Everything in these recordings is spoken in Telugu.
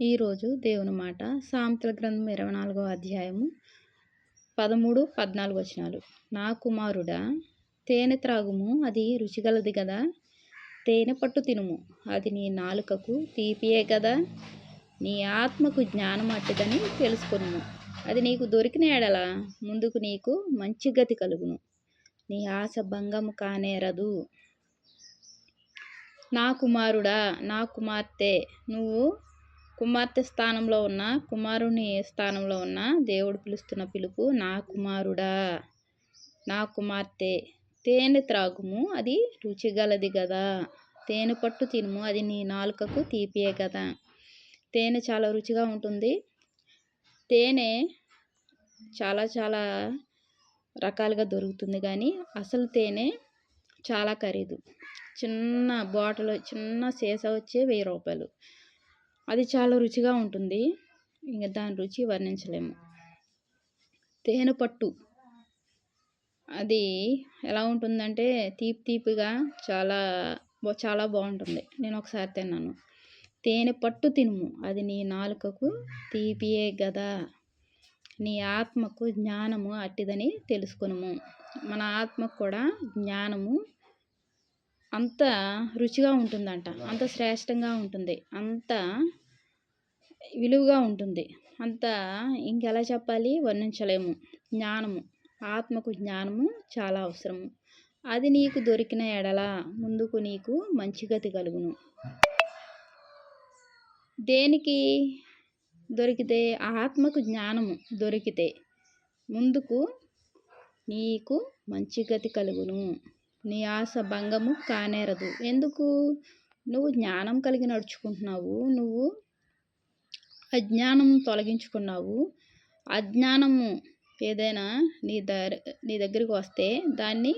ఈరోజు దేవుని మాట. సామెతల గ్రంథం ఇరవై నాలుగో అధ్యాయము పదమూడు పద్నాలుగు వచనాలు. నా కుమారుడా తేనె త్రాగుము అది రుచిగలది కదా తేనె పట్టు తినుము అది నీ నాలుకకు తీపియే కదా నీ ఆత్మకు జ్ఞానం అట్టిదని తెలుసుకును అది నీకు దొరికిన ఎడల ముందుకు నీకు మంచి గతి కలుగును. నీ ఆశ భంగము కానేరదు. నా కుమారుడా నా కుమార్తె నువ్వు కుమార్తె స్థానంలో ఉన్న కుమారుని స్థానంలో ఉన్న దేవుడు పిలుస్తున్న పిలుపు నా కుమారుడా నా కుమార్తె. తేనె త్రాగుము అది రుచిగలది కదా తేనె పట్టు తినుము అది నీ నాలుకకు తీపియే కదా తేనె చాలా రుచిగా ఉంటుంది. తేనె చాలా చాలా రకాలుగా దొరుకుతుంది కానీ అసలు తేనె చాలా ఖరీదు. చిన్న బాటిల్ చిన్న సీసా వచ్చే వెయ్యి రూపాయలు. అది చాలా రుచిగా ఉంటుంది. ఇంకా దాని రుచి వర్ణించలేము. తేనె పట్టు. అది ఎలా ఉంటుందంటే తీపి తీపిగా చాలా చాలా బాగుంటుంది. నేను ఒకసారి తిన్నాను. తేనె పట్టు తినుము. అది నీ నాలుకకు తీపియే గదా. నీ ఆత్మకు జ్ఞానము అట్టిదని తెలుసుకునుము. మన ఆత్మకు కూడా జ్ఞానము అంత రుచిగా ఉంటుందంట. అంత శ్రేష్టంగా ఉంటుంది. అంత విలువగా ఉంటుంది. అంత ఇంకెలా చెప్పాలి? వర్ణించలేము. జ్ఞానము. ఆత్మకు జ్ఞానము చాలా అవసరము. అది నీకు దొరికిన ఎడల ముందుకు నీకు మంచి గతి కలుగును. దేనికి దొరికితే? ఆత్మకు జ్ఞానము దొరికితే ముందుకు నీకు మంచి గతి కలుగును. నీ ఆశ భంగము కానేరదు. ఎందుకు? నువ్వు జ్ఞానం కలిగి నడుచుకుంటున్నావు. నువ్వు అజ్ఞానం తొలగించుకున్నావు. అజ్ఞానము ఏదైనా నీ దర్ నీ దగ్గరికి వస్తే దాన్ని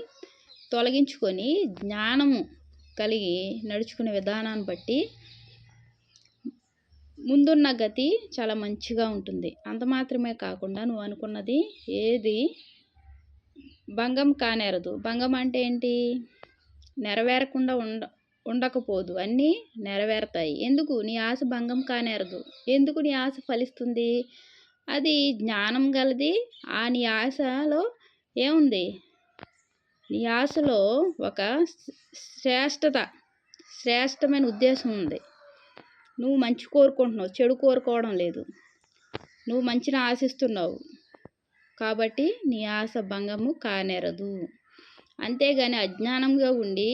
తొలగించుకొని జ్ఞానము కలిగి నడుచుకునే విధానాన్ని బట్టి ముందున్న గతి చాలా మంచిగా ఉంటుంది. అంత మాత్రమే కాకుండా నువ్వు అనుకున్నది ఏది భంగం కానేరదు. భంగం అంటే ఏంటి? నెరవేరకుండా ఉండ ఉండకపోదు. అన్నీ నెరవేరుతాయి. ఎందుకు? నీ ఆశ భంగం కానేరదు. ఎందుకు నీ ఆశ ఫలిస్తుంది? అది జ్ఞానం గలది. ఆ నీ ఆశలో ఏముంది? నీ ఆశలో ఒక శ్రేష్టత శ్రేష్టమైన ఉద్దేశం ఉంది. నువ్వు మంచి కోరుకుంటున్నావు. చెడు కోరుకోవడం లేదు. నువ్వు మంచిని ఆశిస్తున్నావు. కాబట్టి నీ ఆశ భంగము కానేరదు. అంతేగాని అజ్ఞానంగా ఉండి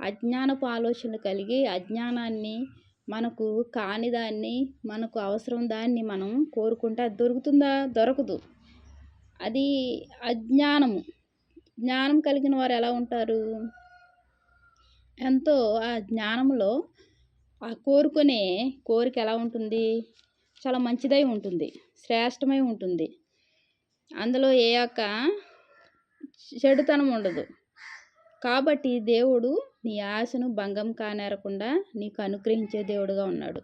అజ్ఞానపు ఆలోచనలు కలిగి అజ్ఞానాన్ని మనకు కాని దాన్ని మనకు అవసరం దాన్ని మనం కోరుకుంటే అది దొరుకుతుందా? దొరకదు. అది అజ్ఞానము. జ్ఞానం కలిగిన వారు ఎలా ఉంటారు? ఎంతో ఆ జ్ఞానంలో ఆ కోరుకునే కోరిక ఎలా ఉంటుంది? చాలా మంచిదై ఉంటుంది. శ్రేష్టమై ఉంటుంది. అందులో ఏ యొక్క చెడుతనం ఉండదు. కాబట్టి దేవుడు నీ ఆశను భంగం కానేరకుండా నీకు అనుగ్రహించే దేవుడుగా ఉన్నాడు.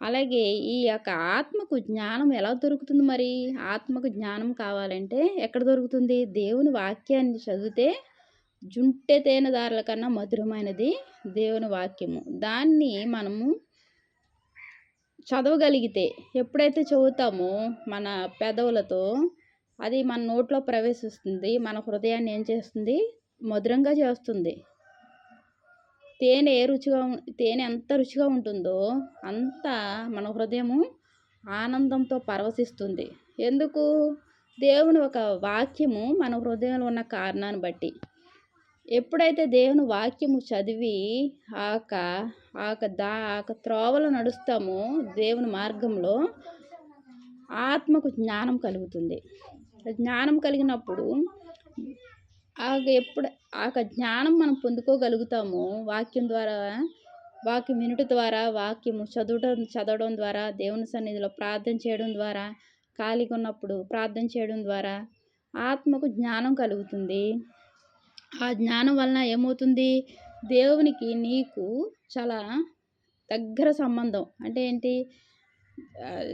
అలాగే ఈ యొక్క ఆత్మకు జ్ఞానం ఎలా దొరుకుతుంది మరి? ఆత్మకు జ్ఞానం కావాలంటే ఎక్కడ దొరుకుతుంది? దేవుని వాక్యాన్ని చదివితే జుంటె తేనెదారుల కన్నా మధురమైనది దేవుని వాక్యము. దాన్ని మనము చదవగలిగితే ఎప్పుడైతే చదువుతామో మన పెదవులతో అది మన నోట్లో ప్రవేశిస్తుంది మన హృదయాన్ని ఏం చేస్తుంది? మధురంగా చేస్తుంది. తేనె ఏ రుచిగా తేనె ఎంత రుచిగా ఉంటుందో అంత మన హృదయము ఆనందంతో పరవశిస్తుంది. ఎందుకు? దేవుని ఒక వాక్యము మన హృదయంలో ఉన్న కారణాన్ని బట్టి. ఎప్పుడైతే దేవుని వాక్యము చదివి ఆక ఆక దా ఆక త్రోవలో నడుస్తామో దేవుని మార్గంలో ఆత్మకు జ్ఞానం కలుగుతుంది. జ్ఞానం కలిగినప్పుడు ఎప్పుడు ఆ జ్ఞానం మనం పొందుకోగలుగుతామో. వాక్యం ద్వారా వాక్యం వినుట ద్వారా వాక్యము చదవడం చదవడం ద్వారా దేవుని సన్నిధిలో ప్రార్థన చేయడం ద్వారా ఖాళీగా ఉన్నప్పుడు ప్రార్థన చేయడం ద్వారా ఆత్మకు జ్ఞానం కలుగుతుంది. ఆ జ్ఞానం వలన ఏమవుతుంది? దేవునికి నీకు చాలా దగ్గర సంబంధం. అంటే ఏంటి?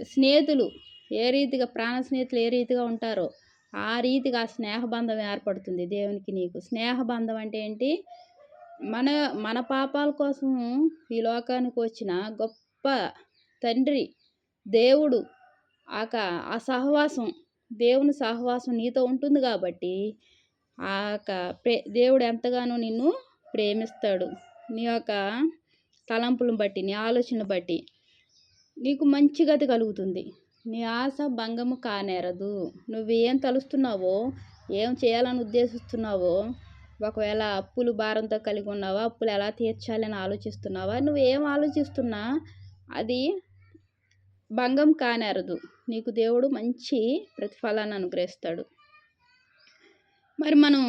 స్నేహితులు ఏ రీతిగా ప్రాణ స్నేహితులు ఏ రీతిగా ఉంటారో ఆ రీతిగా స్నేహబంధం ఏర్పడుతుంది దేవునికి నీకు. స్నేహబంధం అంటే ఏంటి? మన మన పాపాల కోసం ఈ లోకానికి వచ్చిన గొప్ప తండ్రి దేవుడు ఆక ఆ సహవాసం దేవుని సహవాసం నీతో ఉంటుంది కాబట్టి ఆ యొక్క ప్రే దేవుడు ఎంతగానో నిన్ను ప్రేమిస్తాడు. నీ యొక్క తలంపులను బట్టి నీ ఆలోచనలు బట్టి నీకు మంచి గతి కలుగుతుంది. నీ ఆశ భంగము కానేరదు. నువ్వు ఏం తలుస్తున్నావో ఏం చేయాలని ఉద్దేశిస్తున్నావో ఒకవేళ అప్పులు భారంతో కలిగి ఉన్నావా అప్పులు ఎలా తీర్చాలని ఆలోచిస్తున్నావా నువ్వు ఏం ఆలోచిస్తున్నా అది భంగం కానేరదు. నీకు దేవుడు మంచి ప్రతిఫలాన్ని అనుగ్రహిస్తాడు. మరి మనం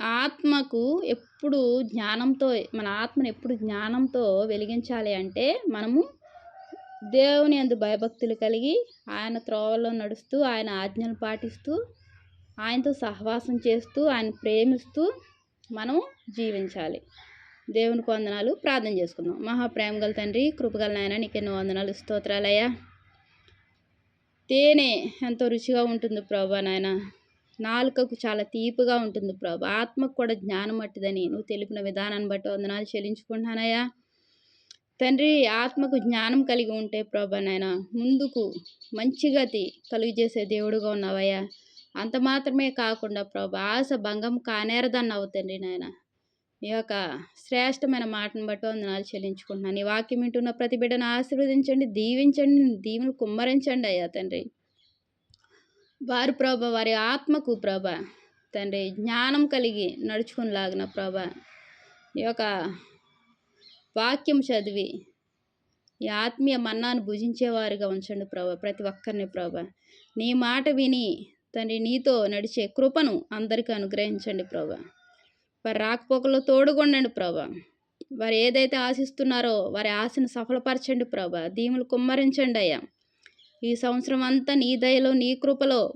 ఆత్మకు ఎప్పుడు జ్ఞానంతో మన ఆత్మను ఎప్పుడు జ్ఞానంతో వెలిగించాలి అంటే మనము దేవుని అందు భయభక్తులు కలిగి ఆయన త్రోవలో నడుస్తూ ఆయన ఆజ్ఞలు పాటిస్తూ ఆయనతో సహవాసం చేస్తూ ఆయన ప్రేమిస్తూ మనం జీవించాలి. దేవునికి వందనాలు. ప్రార్థన చేసుకుందాం. మహాప్రేమ గల తండ్రి కృపగల నాయన నీకు ఎన్నో వందనాలు. స్తోత్రాలయ్యా. తేనె ఎంతో రుచిగా ఉంటుంది ప్రభా నాయన. నాలుకకు చాలా తీపిగా ఉంటుంది ప్రభా. ఆత్మకు కూడా జ్ఞానం మట్టిదని నువ్వు తెలిపిన విధానాన్ని బట్టి వందనాలు చెల్లించుకుంటున్నానయ్యా. తండ్రి ఆత్మకు జ్ఞానం కలిగి ఉంటే ప్రభా నాయన ముందుకు మంచి గతి కలుగజేసే దేవుడుగా ఉన్నావయ్యా. అంత మాత్రమే కాకుండా ప్రభా ఆశ భంగం కానేరదన్నావు తండ్రి నాయన. నీ యొక్క శ్రేష్టమైన మాటను బట్టి వందనాలు చెల్లించుకుంటున్నాను నీ వాక్యం వింటున్న ప్రతి బిడ్డను ఆశీర్వదించండి దీవించండి దీవులు కుమ్మరించండి అయ్యా తండ్రి. వారు ప్రభ వారి ఆత్మకు ప్రభ తండ్రి జ్ఞానం కలిగి నడుచుకునిలాగిన ప్రభ నీ యొక్క వాక్యం చదివి ఈ ఆత్మీయ మన్నాను భుజించేవారుగా ఉంచండి ప్రభ ప్రతి ఒక్కరిని ప్రభ. నీ మాట విని తండ్రి నీతో నడిచే కృపను అందరికీ అనుగ్రహించండి ప్రభా. వారి రాకపోకలో తోడుగొండండి ప్రభా. వారు ఏదైతే ఆశిస్తున్నారో వారి ఆశను సఫలపరచండి ప్రభా. దీములు కుమ్మరించండి అయ్యా. ఈ సంవత్సరం అంతా నీ దయలో నీ కృపలో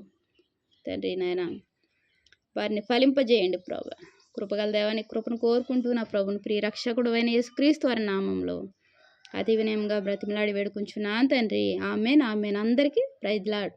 తండ్రి నాయన వారిని ఫలింపజేయండి ప్రభా. కృపగల దేవానికి కృపను కోరుకుంటూ నా ప్రభుని ప్రియ రక్షకుడు అయిన యేసుక్రీస్తు వారి నామంలో అతి వినయంగా బ్రతిమలాడి వేడుకుంటున్నాను తండ్రి. Amen amen. అందరికీ ప్రైజ్లాడ్